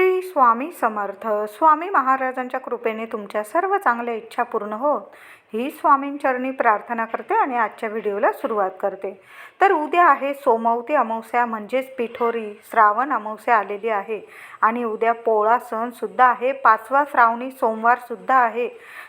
Смотри. श्री स्वामी समर्थ. स्वामी महाराजांच्या कृपेने तुमच्या सर्व चांगल्या इच्छा पूर्ण हो ही स्वामींचरणी प्रार्थना करते आणि आजच्या व्हिडिओला सुरुवात करते. तर उद्या आहे सोमवती अमावस्या म्हणजेच पिठोरी श्रावण अमावस्या आलेली आहे. आणि उद्या पोळा सणसुद्धा आहे. पाचवा श्रावणी सोमवारसुद्धा आहे.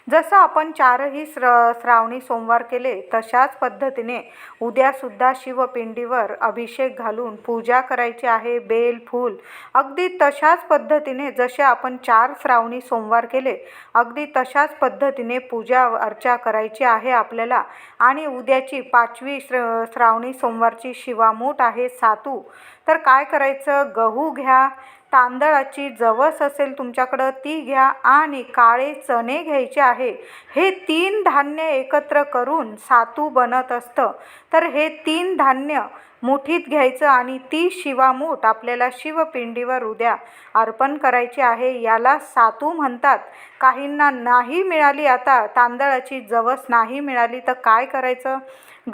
जसं आपण चारही श्र श्रावणी सोमवार केले तशाच पद्धतीने उद्यासुद्धा शिवपिंडीवर अभिषेक घालून पूजा करायची आहे. बेल फूल अगदी तशाच पद्धती पद्धतीने जसे आपण चार श्रावणी सोमवार केले अगदी तशाच पद्धतीने पूजा अर्चा करायची आहे आपल्याला. आणि उद्याची पाचवी श्र श्रावणी सोमवारची शिवामूठ आहे सातू. तर काय करायचं? गहू घ्या तांदळाची जवस असेल तुमच्याकडं ती घ्या आणि काळे चणे घ्यायचे आहे. हे तीन धान्य एकत्र करून सातू बनत असतं. तर हे तीन धान्य मुठीत घ्यायचं आणि ती शिवामूठ आपल्याला शिवपिंडीवर उद्या अर्पण करायची आहे. याला सातू म्हणतात. काहींना नाही मिळाली आता तांदळाची जवस नाही मिळाली तर काय करायचं?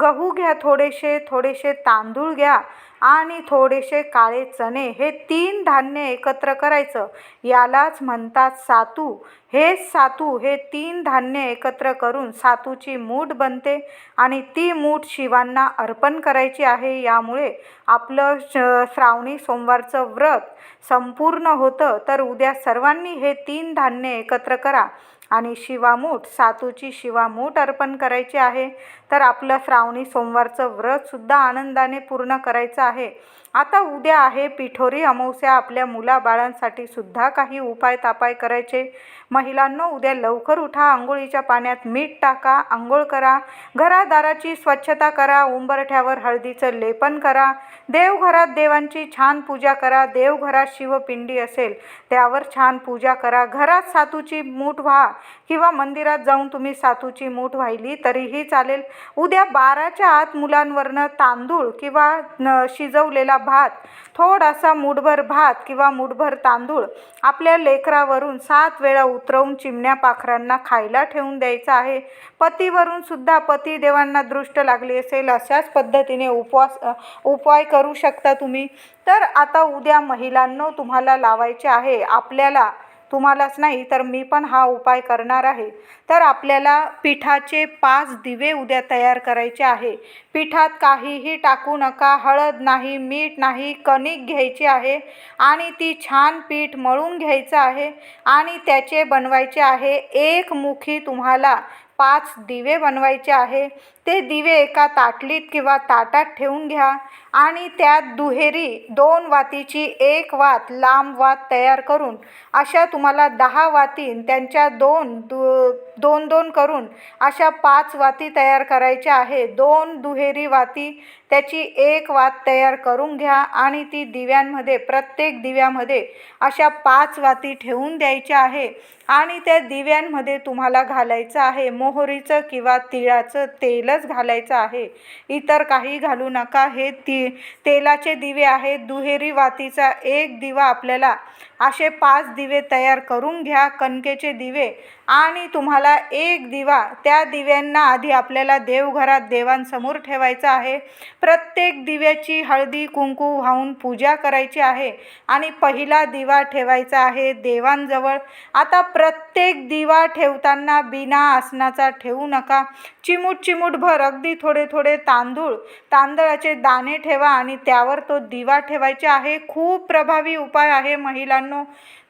गहू घ्या थोडेसे थोडेसे तांदूळ घ्या. आणि थोडेसे काळे चणे हे तीन धान्य एकत्र करायचं. यालाच म्हणतात सातू. हे सातू हे तीन धान्य एकत्र करून सातूची मूठ बनते आणि ती मूठ शिवांना अर्पण करायची आहे. यामुळे आपलं श श्रावणी सोमवारचं व्रत संपूर्ण होतं. तर उद्या सर्वांनी हे तीन धान्य एकत्र करा. आणि शिवामूठ सातूची शिवामूठ अर्पण करायची आहे. तर आपलं श्रावणी सोमवारचं व्रतसुद्धा आनंदाने पूर्ण करायचं आहे. आता उद्या आहे पिठोरी अमावस्या. आपल्या मुलाबाळांसाठी सुद्धा काही उपाय तापाय करायचे. महिलांनो उद्या लवकर उठा आंघोळीच्या पाण्यात मीठ टाका आंघोळ करा घरादाराची स्वच्छता करा उंबरठ्यावर हळदीचं लेपन करा देवघरात देवांची छान पूजा करा देवघरात शिवपिंडी असेल त्यावर छान पूजा करा घरात सातूची मूठ व्हा किंवा मंदिरात जाऊन तुम्ही सातूची मूठ वाहिली तरीही चालेल. उद्या बाराच्या आत मुलांवरनं तांदूळ किंवा न शिजवलेला भात थोडासा मूठभर भात किंवा मूठभर तांदूळ आपल्या लेकरावरून सात वेळा उतरवून चिमण्या पाखरांना खायला ठेवून द्यायचा आहे. पतीवरून सुद्धा पतिदेवांना दृष्ट लागली असेल अशाच पद्धतीने उपवास उपाय करू शकता तुम्ही. तर आता उद्या महिलांनो तुम्हाला लावायचे आहे. आपल्याला तुम्हालाच नाही तर मी पण हा उपाय करणार आहे. तर आपल्याला पिठाचे पाच दिवे उद्या तयार करायचे आहे. पिठात काहीही टाकू नका हळद नाही मीठ नाही कणिक घ्यायची आहे आणि ती छान पीठ मळून घ्यायचं आहे आणि त्याचे बनवायचे आहे. एक मुखी तुम्हाला पाच दिवे बनवायचे आहे. ते दिवे एका ताटलीत किंवा ताटात ठेवून घ्या. आणि त्यात दुहेरी दोन वातीची एक वात लांब वात तयार करून अशा तुम्हाला दहा वाती त्यांच्या दोन दु दोन दोन करून अशा पाच वाती तयार करायच्या आहे दोन दुहेरी वाती त्याची एक वात तयार करून घ्या आणि ती दिव्यांमध्ये प्रत्येक दिव्यामध्ये अशा पाच वाती ठेवून द्यायच्या आहे आणि त्या दिव्यांमध्ये तुम्हाला घालायचं आहे. मोहरीचं किंवा तिळाचं तेलच घालायचं आहे. इतर काही घालू नका. हे ती तेलाचे दिवे आहेत दुहेरी वातीचा एक दिवा आपल्याला असे पाच दिवे तयार करून घ्या. कणकेचे दिवे आणि तुम्हाला एक दिवा त्या दिव्यांना आधी आपल्याला देवघरात देवांसमोर ठेवायचा आहे. प्रत्येक दिव्याची हळदी कुंकू वाहून पूजा करायची आहे आणि पहिला दिवा ठेवायचा आहे देवांजवळ. आता प्रत्येक दिवा ठेवताना बिना आसनाचा ठेवू नका. चिमूट चिमूटभर अगदी थोडे थोडे तांदूळ तांदळाचे दाणे ठेवा आणि त्यावर तो दिवा ठेवायचा आहे. खूप प्रभावी उपाय आहे महिलांनो.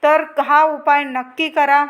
तर हा उपाय नक्की करा.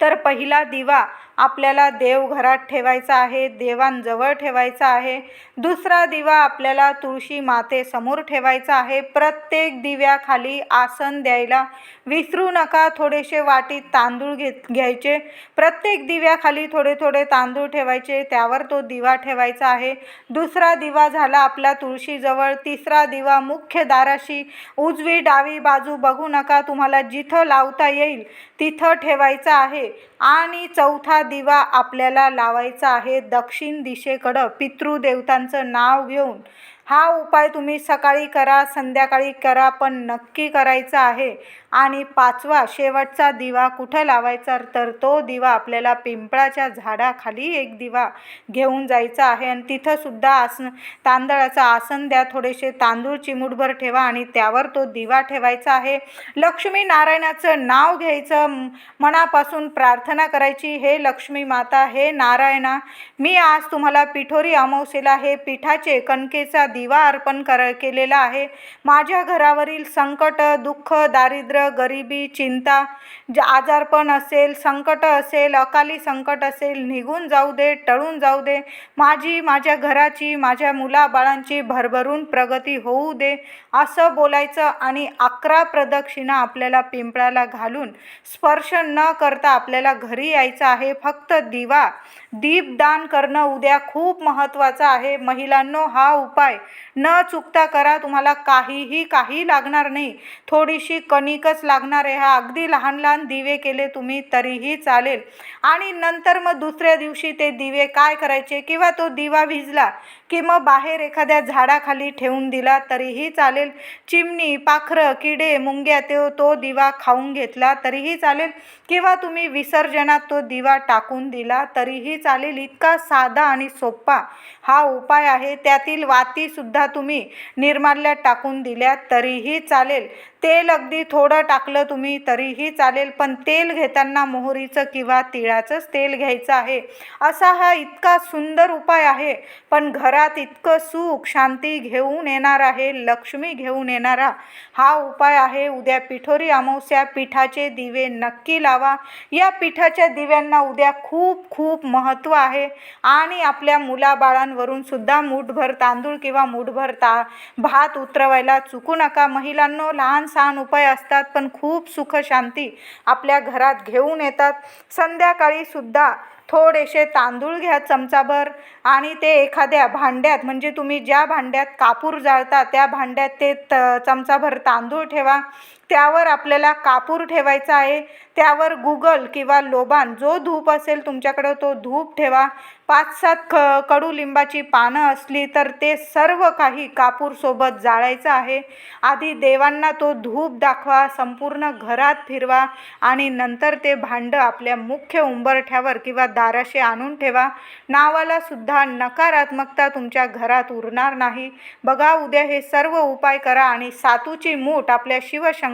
तर पहिला दिवा आपल्याला देवघरात ठेवायचा आहे देवांजवळ ठेवायचा आहे. दुसरा दिवा आपल्याला तुळशी मातेसमोर ठेवायचा आहे. प्रत्येक दिव्याखाली आसन द्यायला विसरू नका. थोडेसे वाटीत तांदूळ घेत घ्यायचे. प्रत्येक दिव्याखाली थोडे थोडे तांदूळ ठेवायचे. त्यावर तो दिवा ठेवायचा आहे. दुसरा दिवा झाला आपला तुळशीजवळ. तिसरा दिवा मुख्य दाराशी उजवी डावी बाजू बघू नका. तुम्हाला जिथं लावता येईल तिथं ठेवायचं आहे. आणि चौथा दिवा आपल्याला लावायचा आहे. दक्षिण दिशेकडं पितृदेवतांचं नाव घेऊन. हा उपाय तुम्ही सकाळी करा संध्याकाळी करा पण नक्की करायचा आहे. आणि पाचवा शेवटचा दिवा कुठं लावायचा तर तो दिवा आपल्याला पिंपळाच्या झाडाखाली एक दिवा घेऊन जायचा आहे. आणि तिथंसुद्धा आसन तांदळाचं आसन द्या थोडेसे तांदूळ चिमूटभर ठेवा आणि त्यावर तो दिवा ठेवायचा आहे. लक्ष्मी नारायणाचं नाव घ्यायचं मनापासून प्रार्थना करायची हे लक्ष्मी माता हे नारायणा मी आज तुम्हाला पिठोरी अमावस्येला हे पिठाचे कणकेचा दिवा अर्पण कर केलेला आहे. माझ्या घरावरील संकट दुःख दारिद्र्य गरिबी चिंता आजारपण असेल संकट असेल अकाली संकट असेल निघून जाऊ दे टळून जाऊ दे. माझी माझ्या घराची माझ्या मुलाबाळांची भरभरून प्रगती होऊ दे. असं बोलायचं आणि अकरा प्रदक्षिणा आपल्याला पिंपळाला घालून स्पर्श न करता आपल्याला घरी यायचं आहे. फक्त दिवा दीपदान करणं उद्या खूप महत्त्वाचं आहे. महिलांनो हा उपाय न चुकता करा. तुम्हाला काहीही काही लागणार नाही. थोडीशी कणिक एकच लागणार. आहे हा अगदी लहान लहान दिवे केले तुम्ही तरीही चालेल. आणि नंतर मग दुसऱ्या दिवशी ते दिवे काय करायचे किंवा तो दिवा भिजला की मग बाहेर एखाद्या झाडाखाली ठेवून दिला तरीही चालेल. चिमणी पाखरं किडे मुंग्या ते तो दिवा खाऊन घेतला तरीही चालेल. किंवा तुम्ही विसर्जनात तो दिवा टाकून दिला तरीही चालेल. इतका साधा आणि सोपा हा उपाय आहे. त्यातील वातीसुद्धा तुम्ही निर्माल्यात टाकून दिल्या तरीही चालेल. तेल अगदी थोडं टाकलं तुम्ही तरीही चालेल पण तेल घेताना मोहरीचं किंवा तिळाचंच तेल घ्यायचं आहे. असा हा इतका सुंदर उपाय आहे. पण घरात इतकं सुख शांती घेऊन येणार आहे लक्ष्मी घेऊन येणारा हा उपाय आहे. उद्या पिठोरी अमावस्या पिठाचे दिवे नक्की लावा. या पिठाच्या दिव्यांना उद्या खूप खूप महत्त्व आहे. आणि आपल्या मुलाबाळांवरून सुद्धा मूठभर तांदूळ किंवा मूठभर ता भात उतरवायला चुकू नका. महिलांनो लहान सहान उपाय असतात. पण खूप सुख शांती आपल्या घरात घेऊन येतात. संध्याकाळी सुद्धा थोडेसे तांदूळ घ्या चमचाभर आणि ते एखाद्या भांड्यात म्हणजे तुम्ही ज्या भांड्यात कापूर जाळता त्या भांड्यात ते त चमचाभर तांदूळ ठेवा. त्यावर आपल्याला कापूर ठेवायचा आहे. त्यावर गुगल किंवा लोबान जो धूप असेल तुमच्याकडं तो धूप ठेवा. पाच सात क कडुलिंबाची पानं असली तर ते सर्व काही कापूरसोबत जाळायचं आहे. आधी देवांना तो धूप दाखवा संपूर्ण घरात फिरवा आणि नंतर ते भांडं आपल्या मुख्य उंबरठ्यावर किंवा दाराशी आणून ठेवा. नावाला सुद्धा नकारात्मकता तुमच्या घरात उरणार नाही. बघा उद्या हे सर्व उपाय करा आणि सातूची मूठ आपल्या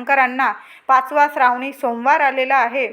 शंकरांना पाचवा श्रावणी सोमवार आलेला आहे.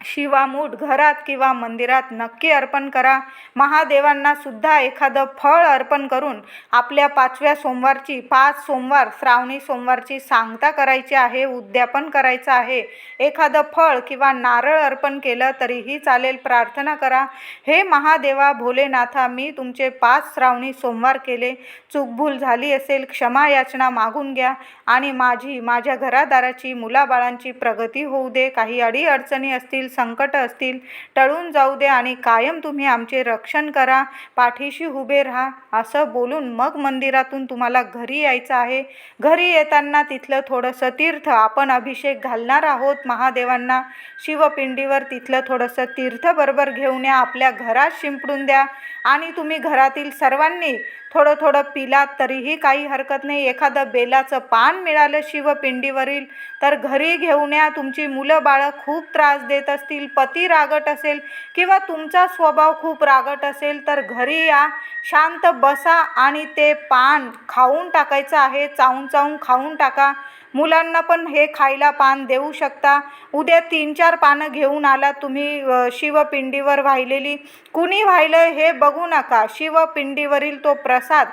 शिवामूठ घरात किंवा मंदिरात नक्की अर्पण करा. महादेवांना सुद्धा एखादं फळ अर्पण करून आपल्या पाचव्या सोमवारची पाच सोमवार श्रावणी सोमवारची सांगता करायची आहे उद्यापन करायचं आहे. एखादं फळ किंवा नारळ अर्पण केलं तरीही चालेल प्रार्थना करा. हे महादेवा भोलेनाथा मी तुमचे पाच श्रावणी सोमवार केले. चूकभूल झाली असेल क्षमा याचना मागून घ्या आणि माझी माझ्या घरादाराची मुलाबाळांची प्रगती होऊ दे. काही अडीअडचणी असतील संकट असतील टळून जाऊ दे आणि कायम तुम्ही आमचे रक्षण करा पाठीशी उभे राहा. असं बोलून मग मंदिरातून तुम्हाला घरी यायचं आहे. घरी येताना तिथलं थोडंसं तीर्थ आपण अभिषेक घालणार आहोत महादेवांना. शिवपिंडीवर तिथलं थोडंसं तीर्थ बरोबर घेऊन या आपल्या घरात शिंपडून द्या. आणि तुम्ही घरातील सर्वांनी थोडं थोडं पिलात तरीही काही हरकत नाही. एखादं बेलाचं पान मिळालं शिवपिंडीवरील तर घरी घेऊन या. तुमची मुलं बाळं खूप त्रास देत असतील पती रागट असेल किंवा तुमचा स्वभाव खूप रागट असेल तर घरी या. शांत बसा आणि ते पान खाऊन टाकायचं आहे. चावून चावून खाऊन टाका. मुलांना पण हे खायला पान देऊ शकता. उद्या तीन चार पानं घेऊन आला तुम्ही शिवपिंडीवर वाहिलेली. कुणी वाहिलं हे बघू नका. शिवपिंडीवरील तो प्रसाद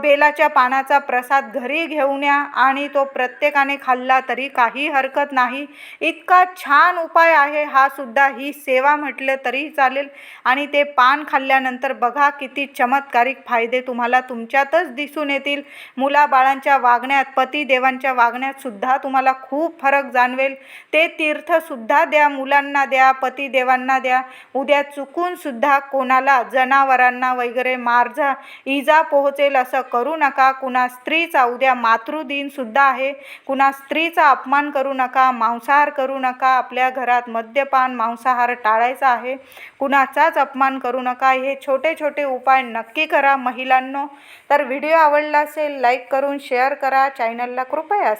बेलाच्या पानाचा प्रसाद घरी घेऊन या आणि तो प्रत्येकाने खाल्ला तरी काही हरकत नाही. इतका छान उपाय आहे हा सुद्धा. ही सेवा म्हटलं तरी चालेल. आणि ते पान खाल्ल्यानंतर बघा किती चमत्कारिक फायदे तुम्हाला तुमच्यातच दिसून येतील. मुलाबाळांच्या वागण्यात पतिदेवांच्या वागण्यात वागण्यातसुद्धा तुम्हाला खूप फरक जाणवेल. ते तीर्थसुद्धा द्या मुलांना द्या पतिदेवांना द्या. उद्या चुकूनसुद्धा कोणाला जनावरांना वगैरे मारझा इजा पोहोचेल असं करू नका. कुणा स्त्रीचा उद्या मातृदिनसुद्धा आहे. कुणा स्त्रीचा अपमान करू नका मांसाहार करू नका. आपल्या घरात मद्यपान मांसाहार टाळायचा आहे. कुणाचाच अपमान करू नका. हे छोटे छोटे उपाय नक्की करा महिलांनो. तर व्हिडिओ आवडला असेल लाईक करून शेअर करा. चॅनलला कृपया